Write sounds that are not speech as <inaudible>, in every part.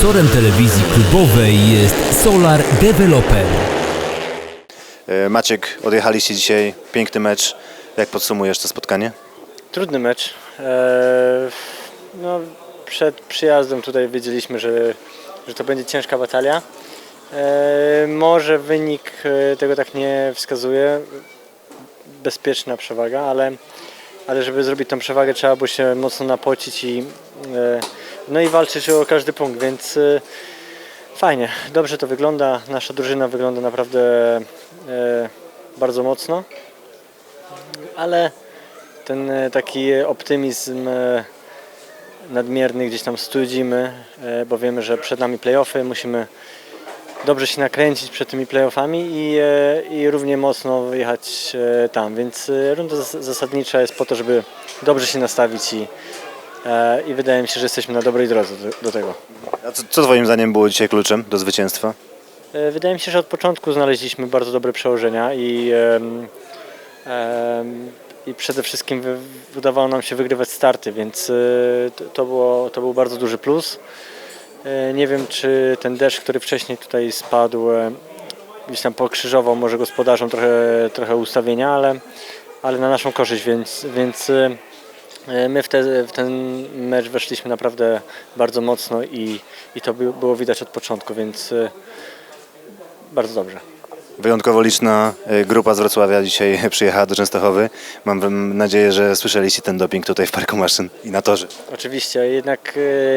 Sponsorem telewizji klubowej jest Solar Developer. E, Maciek, odjechaliście dzisiaj, piękny mecz. Jak podsumujesz to spotkanie? Trudny mecz. Eee, no, przed przyjazdem tutaj wiedzieliśmy, że, że to będzie ciężka batalia. Eee, może wynik e, tego tak nie wskazuje. Bezpieczna przewaga, ale, ale żeby zrobić tą przewagę trzeba było się mocno napocić i, e, no i walczyć o każdy punkt, więc e, fajnie, dobrze to wygląda. Nasza drużyna wygląda naprawdę e, bardzo mocno, ale ten e, taki optymizm nadmierny gdzieś tam studzimy, bo wiemy, że przed nami playoffy, musimy dobrze się nakręcić przed tymi playoffami i, i równie mocno jechać e, tam, więc runda zas- zasadnicza jest po to, żeby dobrze się nastawić i, e, i wydaje mi się, że jesteśmy na dobrej drodze do, do tego. A co, co Twoim zdaniem było dzisiaj kluczem do zwycięstwa? E, Wydaje mi się, że od początku znaleźliśmy bardzo dobre przełożenia i, em, em, i przede wszystkim wy, udawało nam się wygrywać starty, więc e, to, to, było, to był bardzo duży plus. E, Nie wiem, czy ten deszcz, który wcześniej tutaj spadł, e, gdzieś tam pokrzyżował może gospodarzom trochę, trochę ustawienia, ale, ale na naszą korzyść, więc, więc my w, te, w ten mecz weszliśmy naprawdę bardzo mocno i, i to by- było widać od początku, więc e, bardzo dobrze. Wyjątkowo liczna e, grupa z Wrocławia dzisiaj <laughs> przyjechała do Częstochowy. Mam nadzieję, że słyszeliście ten doping tutaj w Parku Maszyn i na torze. Oczywiście, jednak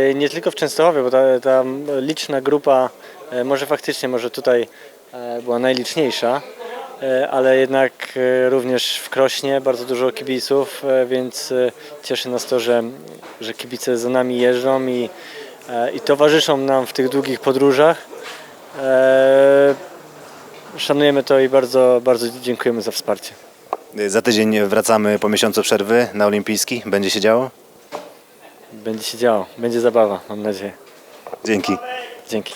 e, nie tylko w Częstochowie, bo ta, ta liczna grupa, e, może faktycznie, może tutaj e, była najliczniejsza, e, ale jednak e, również w Krośnie bardzo dużo kibiców, e, więc e, cieszy nas to, że, że kibice za nami jeżdżą i, e, i towarzyszą nam w tych długich podróżach. E, Szanujemy to i bardzo, bardzo dziękujemy za wsparcie. E, Za tydzień wracamy po miesiącu przerwy na Olimpijski. Będzie się działo? Będzie się działo, będzie zabawa, mam nadzieję. Dzięki. Dzięki.